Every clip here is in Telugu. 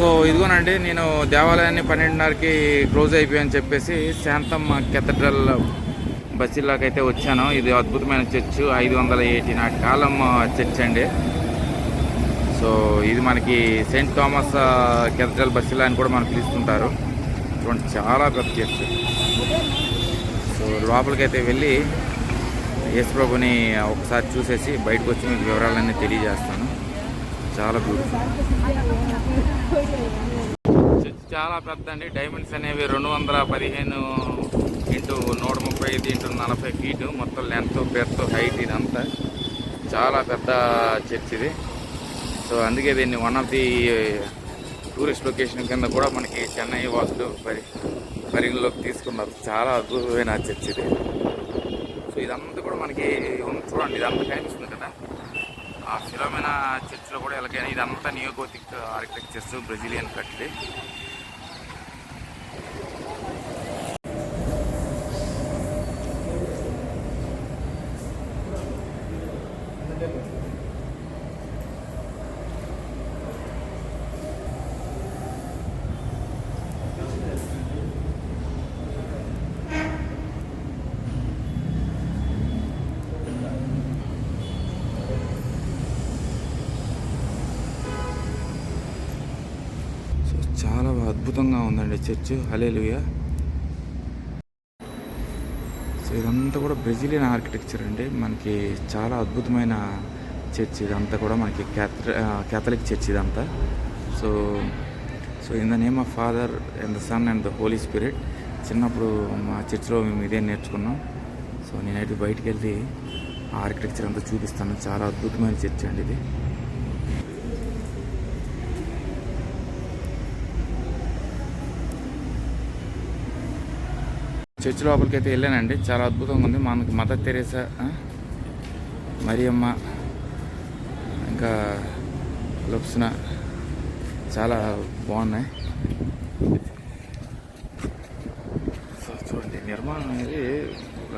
సో ఇదిగోనండి నేను దేవాలయాన్ని పన్నెండున్నరకి క్లోజ్ అయిపోయాయని చెప్పేసి శాంతమ్మ కెథడ్రల్ బస్సుల్లోకి అయితే వచ్చాను. ఇది అద్భుతమైన చర్చ్ ఐదు వందల ఎయిటీ నాటి కాలం చర్చ్ అండి. సో ఇది మనకి సెయింట్ థామస్ కెథడ్రల్ బస్సులా అని కూడా మనం పిలుస్తుంటారు. చూడండి చాలా పెద్ద చర్చ్. సో లోపలికైతే వెళ్ళి యేసు ప్రభుని ఒకసారి చూసేసి బయటకు వచ్చి మీకు వివరాలన్నీ తెలియజేస్తాను. చాలా బ్యూటిఫుల్ చర్చ్ చాలా పెద్ద అండి డైమండ్స్ అనేవి రెండు వందల పదిహేను ఇంటూ నూట ముప్పై ఐదు ఇంటూ నలభై ఫీటు మొత్తం లెంత్ బెర్త్ హైట్ ఇదంతా. చాలా పెద్ద చర్చ్ ఇది. సో అందుకే దీన్ని one of the tourist location కింద కూడా మనకి చెన్నై వాసులు పరి పరిగణలోకి తీసుకున్నారు. చాలా అద్భుతమైన చర్చ్ ఇది. సో ఇదంతా కూడా మనకి ఉంది చూడండి. ఇదంతా కనిపిస్తుంది కదా. ఆ ఫిలోమైన చర్చ్లో కూడా ఎలాగైనా ఇదంతా నియోగోతిక్ ఆర్కిటెక్చర్స్ బ్రెజిలియన్ కట్టిది సో చాలా అద్భుతంగా ఉందండి చర్చ్. హలేలుయ సో ఇదంతా కూడా బ్రెజిలియన్ ఆర్కిటెక్చర్ అండి. మనకి చాలా అద్భుతమైన చర్చ్ ఇదంతా కూడా మనకి క్యాథలిక్ చర్చ్ ఇదంతా. So so in the name of Father and the Son and the Holy Spirit. చిన్నప్పుడు మా చర్చ్లో మేము ఇదే నేర్చుకున్నాం. సో నేనైతే బయటికి వెళ్ళి ఆ ఆర్కిటెక్చర్ అంతా చూపిస్తాను. చాలా అద్భుతమైన చర్చ్ అండి ఇది. చర్చ్ లోపలికి అయితే వెళ్ళానండి. చాలా అద్భుతంగా ఉంది. మనకి మదర్ తెరేసా మరియమ్మ ఇంకా లుప్స్న చాలా బాగున్నాయి. సో చూడండి నిర్మాణం అనేది ఒక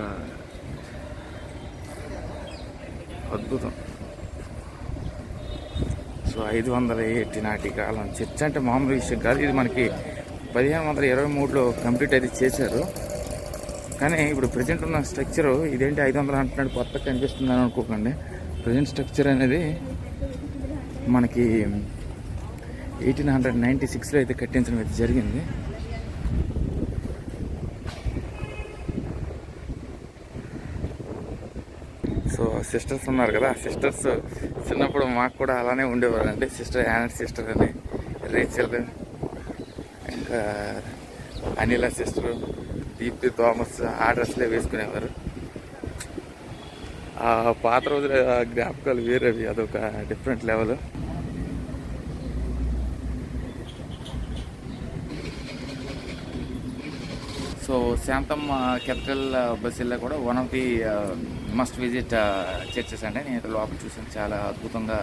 అద్భుతం. సో ఐదు వందల ఏటి నాటి కాలం. చర్చ్ అంటే మామూలు విషయం కాదు. ఇది మనకి పదిహేను వందల ఇరవై మూడులో కంప్లీట్ అయితే చేశారు. కానీ ఇప్పుడు ప్రజెంట్ ఉన్న స్ట్రక్చర్ ఇదేంటి ఐదు వందలు అంటున్నాడు కొత్త కనిపిస్తుందని అనుకోకండి. ప్రజెంట్ స్ట్రక్చర్ అనేది మనకి ఎయిటీన్ హండ్రెడ్ నైంటీ సిక్స్లో అయితే కట్టించడం అయితే జరిగింది. సో సిస్టర్స్ ఉన్నారు కదా సిస్టర్స్ చిన్నప్పుడు మాకు కూడా అలానే ఉండేవారు అండి. సిస్టర్ యానట్ సిస్టర్ అని రేచల్ ఇంకా అనిల సిస్టర్ దీప్తి థామస్ ఆ డ్రెస్లే వేసుకునేవారు. ఆ పాత రోజుల జ్ఞాపకాలు వేరేవి అదొక different level. So Shantamma capital బస్సుల్లో కూడా one of the must visit churches అండి. నేను లోపల చూసాను చాలా అద్భుతంగా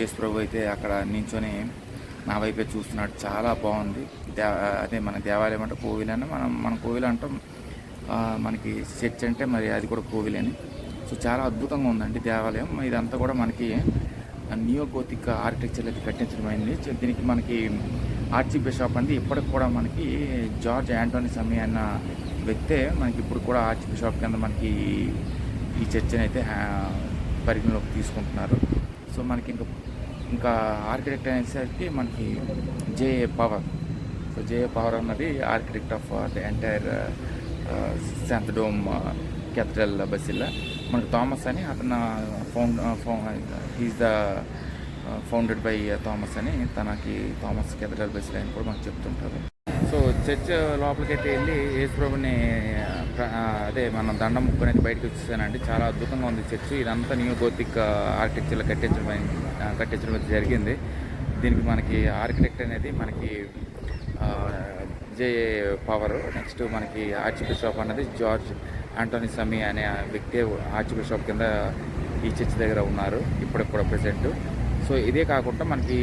యేసు ప్రభు అయితే అక్కడ నించొని నా వైపే చూస్తున్నాడు. చాలా బాగుంది. దే అదే మన దేవాలయం అంటే కోవిల్ అని మనం మన కోవిల్ అంటాం. మనకి చర్చ్ అంటే మరి అది కూడా కోవిల్ అని. సో చాలా అద్భుతంగా ఉందండి దేవాలయం. ఇదంతా కూడా మనకి నియో గోతిక్ ఆర్కిటెక్చర్ అయితే కట్టించడమైంది. దీనికి మనకి ఆర్చి బిషప్ అనేది ఇప్పటికి కూడా మనకి జార్జ్ యాంటోనీ సమీ అన్న వ్యక్తే మనకి ఇప్పుడు కూడా ఆర్చి బిషప్ కింద మనకి ఈ చర్చని అయితే పరిగణలోకి తీసుకుంటున్నారు. సో మనకి ఇంకా ఇంకా ఆర్కిటెక్ట్ అనేసరికి మనకి J A Power so J A Power అన్నది architect of the entire Santhome cathedral basilica మనకి థామస్ అని అతను found is the founded by Thomas అని తనకి థామస్ కెథడ్రల్ బసిల్లా అని కూడా మనకు చెప్తుంటారు. సో చర్చ్ లోపలికైతే వెళ్ళి యేసుప్రభుని అదే మన దండం ముక్కు అనేది బయటకు వచ్చేసానండి. చాలా అద్భుతంగా ఉంది చర్చ్. ఇదంతా న్యూ గోతిక్ ఆర్కిటెక్చర్లో కట్టించడం కట్టించడం అయితే జరిగింది. దీనికి మనకి ఆర్కిటెక్ట్ అనేది మనకి జే పవర్ నెక్స్ట్ మనకి ఆర్చ్ బిషప్ అనేది జార్జ్ ఆంటోనీ సమీ అనే వ్యక్తి ఆర్చ్ బిషప్ కింద ఈ చర్చ్ దగ్గర ఉన్నారు. ఇప్పటికి కూడా ప్రజెంట్ సో ఇదే కాకుండా మనకి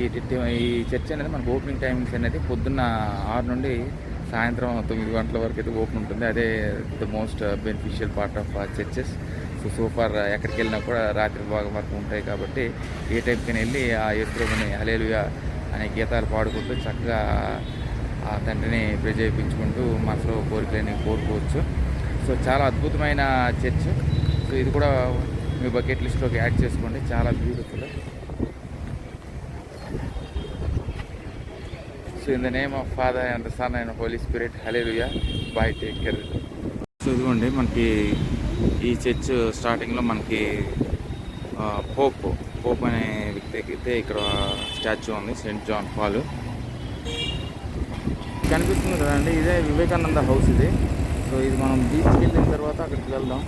ఈ చర్చ్ అనేది మనకి ఓపెనింగ్ టైమింగ్స్ అనేది పొద్దున్న ఆరు నుండి సాయంత్రం తొమ్మిది గంటల వరకు అయితే ఓపెన్ ఉంటుంది. అదే the most beneficial part of churches so super ఎక్కడికి వెళ్ళినా కూడా రాత్రి భాగం వరకు ఉంటాయి కాబట్టి ఏ టైంకి వెళ్ళి ఆ యేసుప్రభుని హలేలుగా అనే గీతాలు పాడుకుంటూ చక్కగా ఆ తండ్రిని ప్రజేపించుకుంటూ మనసులో కోరికలని కోరుకోవచ్చు. సో చాలా అద్భుతమైన చర్చ్. సో ఇది కూడా మీ బకెట్ లిస్ట్లోకి యాడ్ చేసుకోండి. చాలా beautiful so in the name of Father and Son and Holy Spirit hallelujah boy take care so ఇదిగోండి మనకి ఈ చర్చ్ స్టార్టింగ్లో మనకి పోప్ పోప్ అనే వ్యక్తికి అయితే ఇక్కడ స్టాచ్యూ ఉంది సెయింట్ జాన్ పాల్ కనిపిస్తుంది కదండి ఇదే వివేకానంద హౌస్ ఇది. సో ఇది మనం బీచ్కి వెళ్ళిన తర్వాత అక్కడికి వెళ్దాం.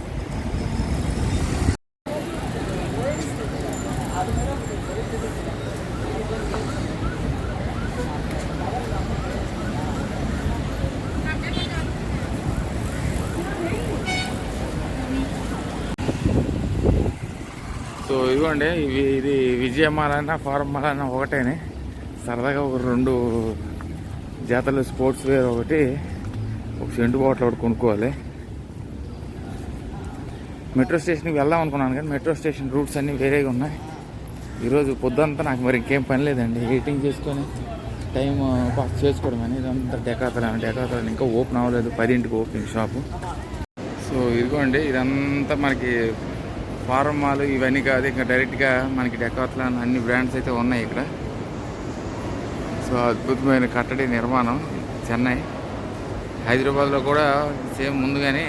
సో ఇదిగోండి ఇవి ఇది విజయమాలన్న ఫార్మాలన్న ఒకటేనే. సరదాగా ఒక రెండు జాతరలు స్పోర్ట్స్ వేర్ ఒకటి ఒక సెంటు బాటిల్ ఒకటి కొనుక్కోవాలి. మెట్రో స్టేషన్కి వెళ్దాం అనుకున్నాను కానీ మెట్రో స్టేషన్ రూట్స్ అన్నీ వేరేగా ఉన్నాయి. ఈరోజు పొద్దుంతా నాకు మరి ఇంకేం పని లేదండి. ఎడిటింగ్ చేసుకొని టైం పాస్ చేసుకోవడం అని ఇదంతా డెకాతలం డెకాతలం. ఇంకా ఓపెన్ అవ్వలేదు పదింటికి ఓపెనింగ్ షాపు. సో ఇదిగోండి ఇదంతా మనకి ఫారం మాల్ ఇవన్నీ కాదు ఇంకా డైరెక్ట్గా మనకి డెకాత్లాన్ అన్ని బ్రాండ్స్ అయితే ఉన్నాయి ఇక్కడ. సో అద్భుతమైన కట్టడి నిర్మాణం చెన్నై. హైదరాబాద్లో కూడా సేమ్ ముందుగానే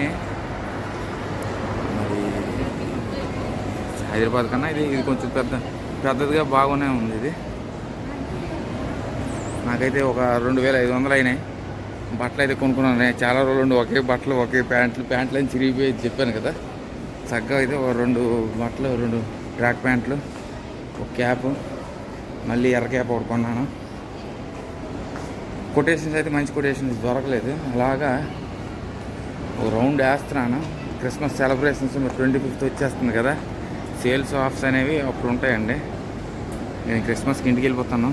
మరి హైదరాబాద్ కన్నా ఇది ఇది కొంచెం పెద్ద పెద్దదిగా బాగానే ఉంది ఇది. నాకైతే ఒక రెండు వేల ఐదు వందలు అయినాయి. బట్టలు అయితే కొనుక్కున్నాను. చాలా రోజులు ఉండి ఒకే బట్టలు ఒకే ప్యాంట్లు ప్యాంట్లు అని చిరిగిపోయి చెప్పాను కదా. చక్కగా అయితే ఒక రెండు బట్టలు రెండు ట్రాక్ ప్యాంట్లు ఒక క్యాప్ మళ్ళీ ఎర్ర క్యాప్ ఒకటి కొన్నాను. కొటేషన్స్ అయితే మంచి కొటేషన్స్ దొరకలేదు. అలాగా ఒక రౌండ్ వేస్తున్నాను. క్రిస్మస్ సెలబ్రేషన్స్ ట్వంటీ ఫిఫ్త్ వచ్చేస్తుంది కదా. సేల్స్ ఆఫ్స్ అనేవి అప్పుడు ఉంటాయండి. నేను క్రిస్మస్కి ఇంటికి వెళ్ళిపోతాను.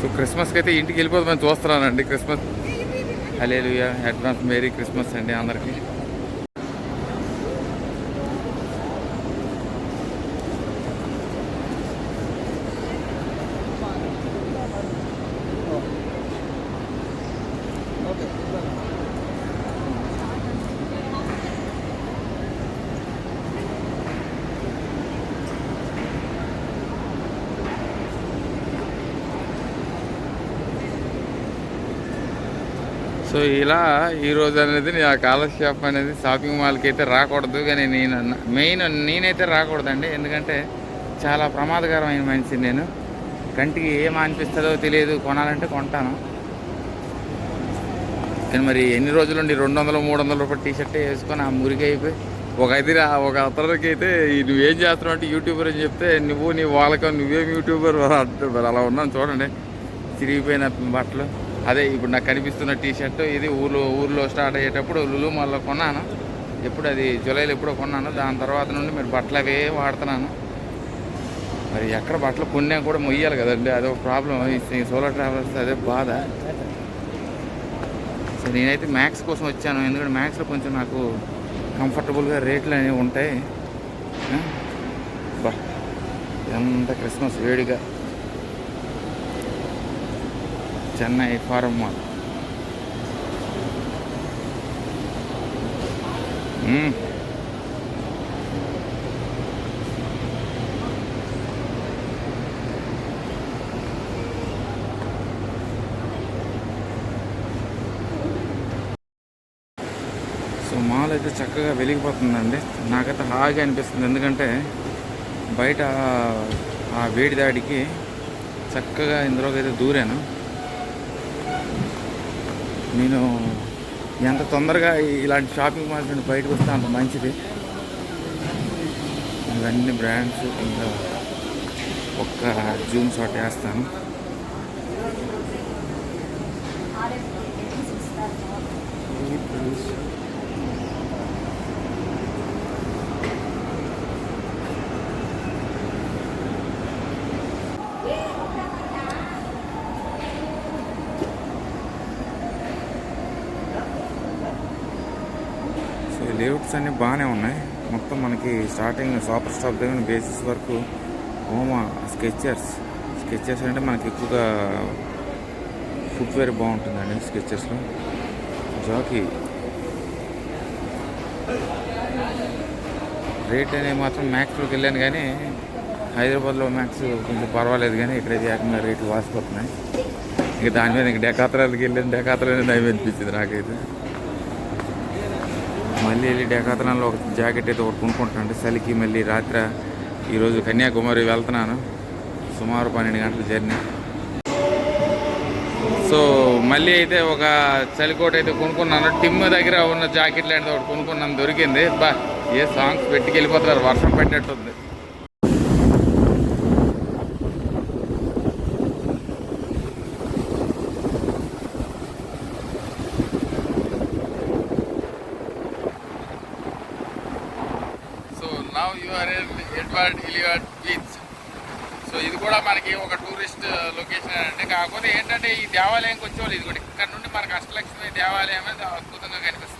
సో క్రిస్మస్కి అయితే ఇంటికి వెళ్ళిపోతామని చూస్తున్నానండి. Christmas hallelujah advance merry Christmas అండి అందరికీ. సో ఇలా ఈ రోజు అనేది నా కాలక్షేపం అనేది షాపింగ్ మాల్కి అయితే రాకూడదు కానీ నేను మెయిన్ నేనైతే రాకూడదండి. ఎందుకంటే చాలా ప్రమాదకరమైన మనిషి నేను. కంటికి ఏం అనిపిస్తుందో తెలియదు. కొనాలంటే కొంటాను. కానీ మరి ఎన్ని రోజులు ఉండి రెండు వందలు మూడు వందల రూపాయలు టీషర్ట్ వేసుకొని ఆ మురికి అయిపోయి ఒక అయితే రా- ఒక అతనికి అయితే నువ్వేం చేస్తున్నావు అంటే యూట్యూబర్ అని చెప్తే నువ్వు నీ వాళ్ళకం నువ్వేం యూట్యూబర్? అలా ఉన్నాను చూడండి. చిరిగిపోయిన బట్టలు. అదే ఇప్పుడు నాకు కనిపిస్తున్న టీ షర్ట్ ఇది ఊర్లో ఊర్లో స్టార్ట్ అయ్యేటప్పుడు లులు మాల్లో కొన్నాను. ఎప్పుడు అది జూలైలో ఎప్పుడో కొన్నాను. దాని తర్వాత నుండి మీరు బట్టలు అవే వాడుతున్నాను. మరి ఎక్కడ బట్టలు కొన్నా కూడా మొయ్యాలి కదండి. అదొక ప్రాబ్లం ఈ సోలార్ ట్రావెలర్స్ అదే బాధ. సో నేనైతే మ్యాక్స్ కోసం వచ్చాను. ఎందుకంటే మ్యాక్స్లో కొంచెం నాకు కంఫర్టబుల్గా రేట్లు అనేవి ఉంటాయి. బా ఎంత క్రిస్మస్ వేడిగా. Chennai Forum mall. So mall అయితే చక్కగా వెలిగిపోతుందండి. నాకైతే హాయిగా అనిపిస్తుంది. ఎందుకంటే బయట ఆ వేడి దాడికి చక్కగా ఇందులోకి అయితే దూరాను. నేను ఎంత తొందరగా ఇలాంటి షాపింగ్ మాల్స్ నుండి బయటకు వస్తే అంత మంచిది. ఇవన్నీ బ్రాండ్స్ ఇంకా ఒక్క జూమ్ షాట్ వేస్తాను. సో ఈ లేఅవుట్స్ అన్నీ బాగానే ఉన్నాయి. మొత్తం మనకి స్టార్టింగ్ సూపర్ స్టాప్ దగ్గర బేసిస్ వరకు హోమా స్కెచర్స్ స్కెచెస్ అంటే మనకి ఎక్కువగా ఫుట్వేర్ బాగుంటుందండి స్కెచెస్లో జాకీ రేట్ అనేది మాత్రం మ్యాక్స్లోకి వెళ్ళాను కానీ హైదరాబాద్లో మ్యాక్స్ కొంచెం పర్వాలేదు కానీ ఇక్కడైతే ఏకంగా రేట్లు వాసిపోతున్నాయి. ఇక దాని మీద ఇంక డెకాత్రాలకి వెళ్ళాను డెకాత్రాలనే నయం అనిపించింది నాకైతే. మళ్ళీ వెళ్ళి డెకాతనంలో ఒక జాకెట్ అయితే ఒకటి కొనుక్కుంటానండి చలికి మళ్ళీ రాత్రి ఈరోజు కన్యాకుమారి వెళ్తున్నాను. సుమారు పన్నెండు గంటల జర్నీ. సో మళ్ళీ అయితే ఒక చలికోట అయితే కొనుక్కున్నాను. టిమ్ దగ్గర ఉన్న జాకెట్ లాంటిది ఒకటి కొనుక్కున్నాను. దొరికింది. బా ఏ సాంగ్స్ పెట్టుకెళ్ళిపోతున్నారు. వర్షం పడినట్టుంది. ఇన్ ఎడ్వర్డ్ బీచ్ సో ఇది కూడా మనకి ఒక టూరిస్ట్ లొకేషన్ అంటే కాకపోతే ఏంటంటే ఈ దేవాలయంకి వచ్చేవాళ్ళు ఇది కూడా. ఇక్కడ నుండి మనకి అష్టలక్ష్మి దేవాలయం అనేది అద్భుతంగా కనిపిస్తుంది.